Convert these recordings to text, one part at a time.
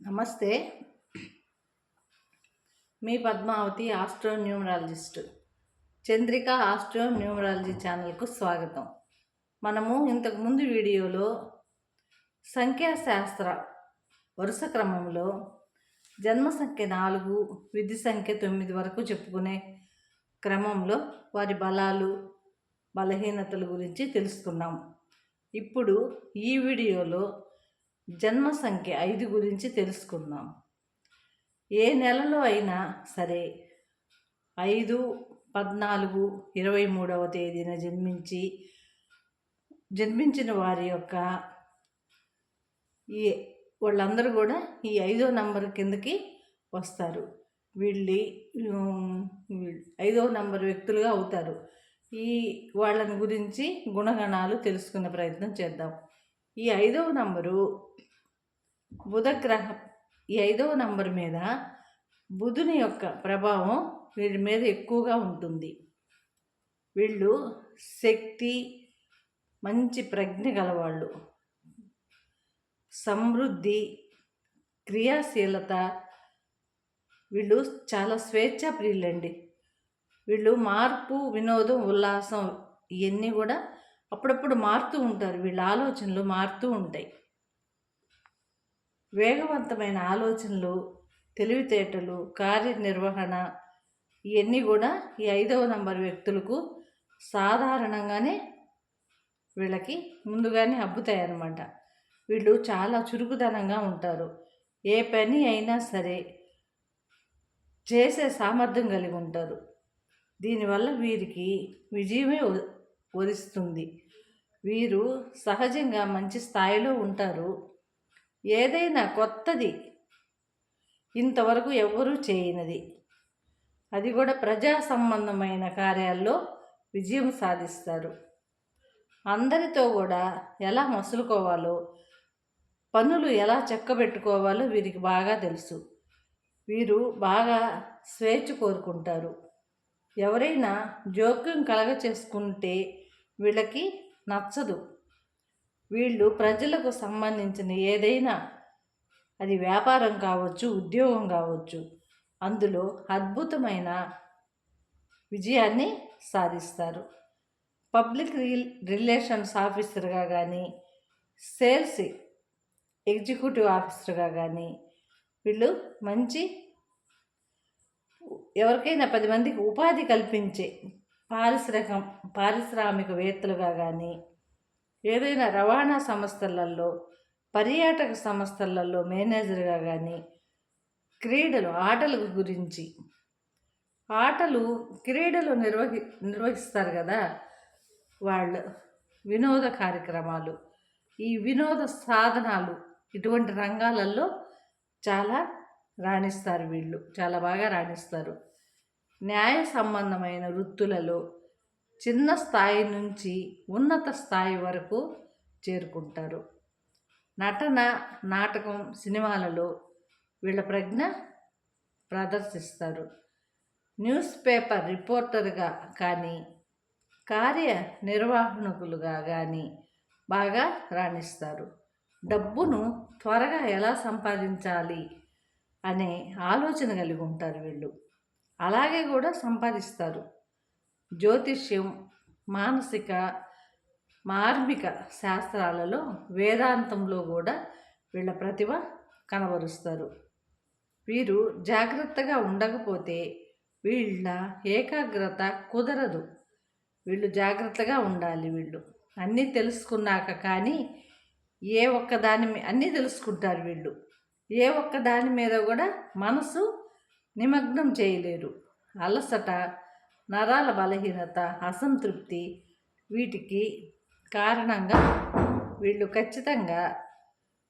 నమస్తే. మీ Padmavati astro numerologist Chandrika astro numerology ఛానల్కు స్వాగతం. మనము ఇంతకుముందు వీడియోలో సంఖ్యాశాస్త్ర వరుస క్రమంలో జన్మ సంఖ్య నాలుగు విధి సంఖ్య తొమ్మిది వరకు చెప్పుకునే క్రమంలో వారి బలాలు బలహీనతల గురించి తెలుసుకున్నాం ఇప్పుడు ఈ వీడియోలో జన్మ సంఖ్య ఐదు గురించి తెలుసుకుందాం. ఏ నెలలో అయినా సరే ఐదు పద్నాలుగు ఇరవై మూడవ తేదీన జన్మించి జన్మించిన వారి యొక్క ఈ వాళ్ళందరూ కూడా ఈ ఐదో నంబర్ కిందకి వస్తారు. వీళ్ళు ఐదో నంబర్ వ్యక్తులుగా అవుతారు. ఈ వాళ్ళని గురించి గుణగణాలు తెలుసుకునే ప్రయత్నం చేద్దాం. ఈ ఐదవ నంబరు బుధగ్రహ ఈ ఐదవ నంబర్ మీద బుధుని యొక్క ప్రభావం వీళ్ళ మీద ఎక్కువగా ఉంటుంది. వీళ్ళు శక్తి మంచి ప్రజ్ఞ గలవాళ్ళు. సమృద్ధి క్రియాశీలత. వీళ్ళు చాలా స్వేచ్ఛ ప్రియులండి వీళ్ళు మార్పు వినోదం ఉల్లాసం ఇవన్నీ కూడా అప్పుడప్పుడు మారుతూ ఉంటారు. వీళ్ళ ఆలోచనలు మారుతూ ఉంటాయి. వేగవంతమైన ఆలోచనలు తెలివితేటలు కార్యనిర్వహణ ఇవన్నీ కూడా ఈ ఐదవ నంబర్ వ్యక్తులకు సాధారణంగానే వీళ్ళకి ముందుగానే అబ్బుతాయన్నమాట. వీళ్ళు చాలా చురుకుదనంగా ఉంటారు. ఏ పని అయినా సరే చేసే సామర్థ్యం కలిగి ఉంటారు. దీనివల్ల వీరికి విజయమే వరిస్తుంది వీరు సహజంగా మంచి స్థాయిలో ఉంటారు. ఏదైనా కొత్తది ఇంతవరకు ఎవ్వరూ చేయనిది. అది కూడా ప్రజా సంబంధమైన కార్యాల్లో విజయం సాధిస్తారు. అందరితో కూడా ఎలా మసులుకోవాలో పనులు ఎలా చెక్కబెట్టుకోవాలో వీరికి బాగా తెలుసు. వీరు బాగా స్వేచ్ఛ కోరుకుంటారు. ఎవరైనా జోక్యం కలగ చేసుకుంటే వీళ్ళకి నచ్చదు. వీళ్ళు ప్రజలకు సంబంధించిన ఏదైనా అది వ్యాపారం కావచ్చు ఉద్యోగం కావచ్చు అందులో అద్భుతమైన విజయాన్ని సాధిస్తారు. పబ్లిక్ రిల్ రిలేషన్స్ ఆఫీసర్గా కానీ సేల్స్ ఎగ్జిక్యూటివ్ ఆఫీసర్గా కానీ వీళ్ళు మంచి ఎవరికైనా పది మందికి ఉపాధి కల్పించే పారిశ్రామిక పారిశ్రామికవేత్తలుగా కానీ ఏదైనా రవాణా సంస్థలలో పర్యాటక సంస్థలలో మేనేజర్గా కానీ క్రీడలు ఆటల గురించి ఆటలు క్రీడలు నిర్వహి నిర్వహిస్తారు కదా వాళ్ళు వినోద కార్యక్రమాలు. ఈ వినోద సాధనాలు ఇటువంటి రంగాలలో చాలా రాణిస్తారు వీళ్ళు చాలా బాగా రాణిస్తారు. న్యాయ సంబంధమైన వృత్తులలో చిన్న స్థాయి నుంచి ఉన్నత స్థాయి వరకు చేరుకుంటారు. నటన నాటకం సినిమాలలో వీళ్ళ ప్రజ్ఞ ప్రదర్శిస్తారు. న్యూస్ పేపర్ రిపోర్టర్గా కానీ కార్య నిర్వాహకులుగా కానీ బాగా రాణిస్తారు. డబ్బును త్వరగా ఎలా సంపాదించాలి అనే ఆలోచన కలిగి ఉంటారు వీళ్ళు. అలాగే కూడా సంపాదిస్తారు. జ్యోతిష్యం మానసిక మార్మిక శాస్త్రాలలో వేదాంతంలో కూడా వీళ్ళ ప్రతిభ కనబరుస్తారు. వీరు జాగ్రత్తగా ఉండకపోతే వీళ్ళ ఏకాగ్రత కుదరదు. వీళ్ళు జాగ్రత్తగా ఉండాలి వీళ్ళు. అన్నీ తెలుసుకున్నాక కానీ ఏ ఒక్క దాని అన్నీ తెలుసుకుంటారు వీళ్ళు. ఏ ఒక్క దాని మీద కూడా మనసు నిమగ్నం చేయలేరు. అలసట నరాల బలహీనత అసంతృప్తి వీటికి కారణంగా వీళ్ళు ఖచ్చితంగా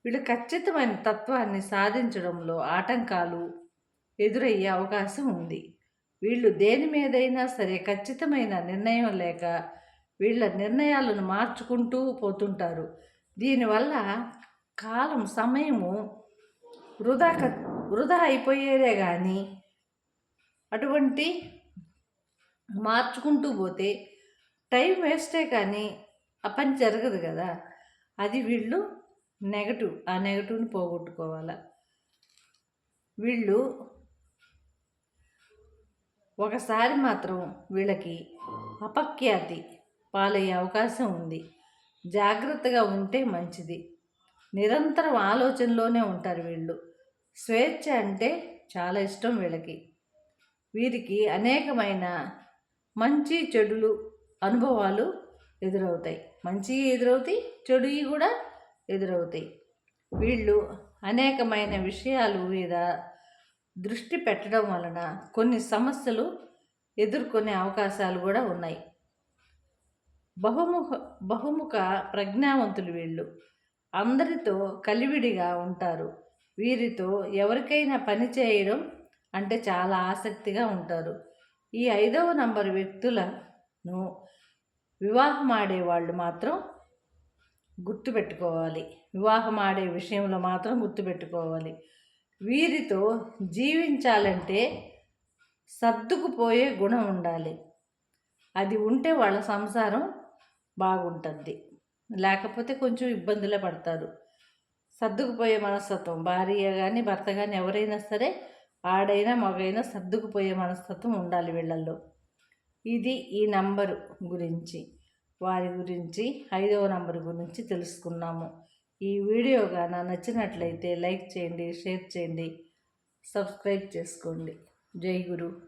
వీళ్ళు ఖచ్చితమైన తత్వాన్ని సాధించడంలో ఆటంకాలు ఎదురయ్యే అవకాశం ఉంది. వీళ్ళు దేని మీదైనా సరే ఖచ్చితమైన నిర్ణయం లేక వీళ్ళ నిర్ణయాలను మార్చుకుంటూ పోతుంటారు. దీనివల్ల కాలం సమయము వృధా వృధా అయిపోయేదే కానీ అటువంటి మార్చుకుంటూ పోతే టైం వేస్టే కానీ ఆ పని జరగదు కదా. అది వీళ్ళు నెగటివ్ ఆ నెగటివ్ని పోగొట్టుకోవాలి. వీళ్ళు ఒకసారి మాత్రం వీళ్ళకి అపఖ్యాతి పాలయ్యే అవకాశం ఉంది. జాగ్రత్తగా ఉంటే మంచిది. నిరంతరం ఆలోచనలోనే ఉంటారు వీళ్ళు. స్వేచ్ఛ అంటే చాలా ఇష్టం వీళ్ళకి. వీరికి అనేకమైన మంచి చెడులు అనుభవాలు ఎదురవుతాయి. మంచి ఎదురవుతాయి చెడు కూడా ఎదురవుతాయి. వీళ్ళు అనేకమైన విషయాలు మీద దృష్టి పెట్టడం వలన కొన్ని సమస్యలు ఎదుర్కొనే అవకాశాలు కూడా ఉన్నాయి. బహుముఖ బహుముఖ ప్రజ్ఞావంతులు వీళ్ళు. అందరితో కలివిడిగా ఉంటారు. వీరితో ఎవరికైనా పని చేయడం అంటే చాలా ఆసక్తిగా ఉంటారు. ఈ ఐదవ నంబర్ వ్యక్తులను వివాహం ఆడేవాళ్ళు మాత్రం గుర్తుపెట్టుకోవాలి. వివాహం ఆడే విషయంలో మాత్రం గుర్తుపెట్టుకోవాలి. వీరితో జీవించాలంటే సర్దుకుపోయే గుణం ఉండాలి. అది ఉంటే వాళ్ళ సంసారం బాగుంటుంది. లేకపోతే కొంచెం ఇబ్బందులే పడతారు. సర్దుకుపోయే మనస్తత్వం. భార్య కానీ భర్త కానీ ఎవరైనా సరే ఆడైనా మగైనా సర్దుకుపోయే మనస్తత్వం ఉండాలి వీళ్ళల్లో. ఇది ఈ నంబరు గురించి. వారి గురించి ఐదవ నంబర్ గురించి తెలుసుకున్నాము. ఈ వీడియో కానీ నచ్చినట్లయితే లైక్ చేయండి షేర్ చేయండి సబ్స్క్రైబ్ చేసుకోండి. జై గురు.